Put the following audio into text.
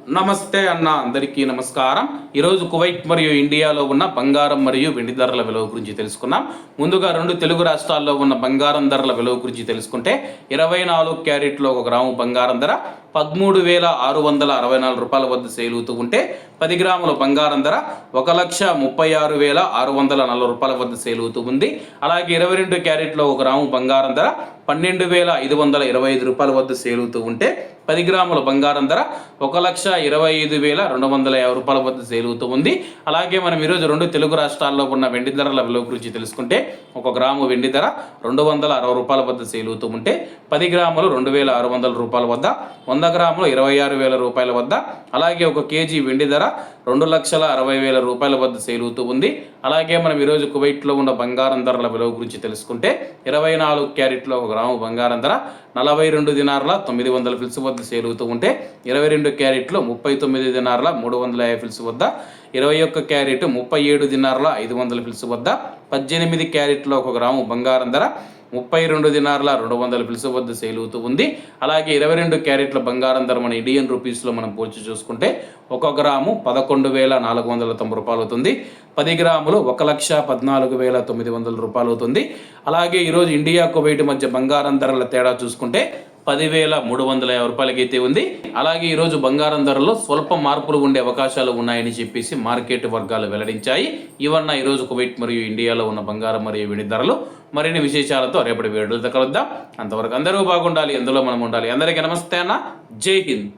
నమస్తే అన్న అందరికీ నమస్కారం. ఈరోజు కువైట్ మరియు ఇండియాలో ఉన్న బంగారం మరియు వెండి ధరల విలువ గురించి తెలుసుకున్నాం ముందుగా రెండు తెలుగు రాష్ట్రాల్లో ఉన్న బంగారం ధరల విలువ గురించి తెలుసుకుంటే ఇరవై నాలుగు క్యారెట్లో ఒక గ్రాము బంగారం ధర పదమూడు వేల ఆరు వందల అరవై నాలుగు రూపాయల వద్ద సేల్ అవుతూ ఉంటే పది గ్రాముల బంగారం ధర ఒక లక్ష ముప్పై ఆరు వేల ఆరు వందల నలభై రూపాయల వద్ద సేల్ అవుతూ ఉంది. అలాగే ఇరవై రెండు క్యారెట్లో ఒక గ్రాము బంగారం ధర పన్నెండు వేల ఐదు వందల ఇరవై ఐదు రూపాయల వద్ద సేల్ అవుతూ ఉంటే పది గ్రాముల బంగారం ధర ఒక లక్ష ఇరవై ఐదు వేల రెండు వందల యాభై రూపాయల వద్ద సేల్ ఉంది. అలాగే మనం ఈరోజు రెండు తెలుగు రాష్ట్రాల్లో ఉన్న వెండి ధరల విలువ గురించి తెలుసుకుంటే ఒక గ్రాము వెండి ధర రెండు వందల అరవై రూపాయల వద్ద సేలుతూ ఉంటే పది గ్రాములు రెండు వేల ఆరు వందల రూపాయల వద్ద వంద గ్రాములు ఇరవై ఆరు వేల రూపాయల వద్ద అలాగే ఒక కేజీ వెండి ధర రెండు లక్షల అరవై వేల రూపాయల వద్ద సేల్ అవుతూ ఉంది. అలాగే మనం ఈరోజు కువైట్లో ఉన్న బంగారం ధరల విలువ గురించి తెలుసుకుంటే ఇరవై నాలుగు క్యారెట్లో ఒక గ్రాము బంగారం ధర నలభై రెండు దినార్ల తొమ్మిది వందల ఫిల్స్ వద్ద సేల్ అవుతూ ఉంటే ఇరవై రెండు క్యారెట్లో ముప్పై తొమ్మిది దినార్ల మూడు వందల యాభై ఫిల్స్ వద్ద ఇరవై ఒక్క క్యారెట్ ముప్పై ఏడు దినార్ల ఐదు వందల ఫిల్స్ వద్ద పద్దెనిమిది క్యారెట్లో ఒక గ్రాము బంగారం ధర ముప్పై రెండు దినార్ల రెండు వందల పిలుసు వద్ద సేల్ అవుతూ ఉంది. అలాగే ఇరవై రెండు క్యారెట్ల బంగారం ధర మన ఇండియన్ రూపీస్లో మనం పోల్చి చూసుకుంటే ఒక గ్రాము పదకొండు వేల నాలుగు వందల తొంభై రూపాయలు అవుతుంది. పది గ్రాములు ఒక లక్ష పద్నాలుగు వేల తొమ్మిది వందల రూపాయలు అవుతుంది. అలాగే ఈరోజు ఇండియా కువైట్ మధ్య బంగారం ధరల తేడా చూసుకుంటే పదివేల మూడు వందల యాభై రూపాయలకి అయితే ఉంది. అలాగే ఈరోజు బంగారం ధరలో స్వల్ప మార్పులు ఉండే అవకాశాలు ఉన్నాయని చెప్పేసి మార్కెట్ వర్గాలు వెల్లడించాయి. ఇవన్న ఈరోజు కువైట్ మరియు ఇండియాలో ఉన్న బంగారం మరియు వెండి ధరలు మరిన్ని విశేషాలతో రేపటి వీడియోలతో కలుద్దాం. అంతవరకు అందరూ బాగుండాలి ఎందులో మనం ఉండాలి. అందరికీ నమస్తే అన్న. జై హింద్.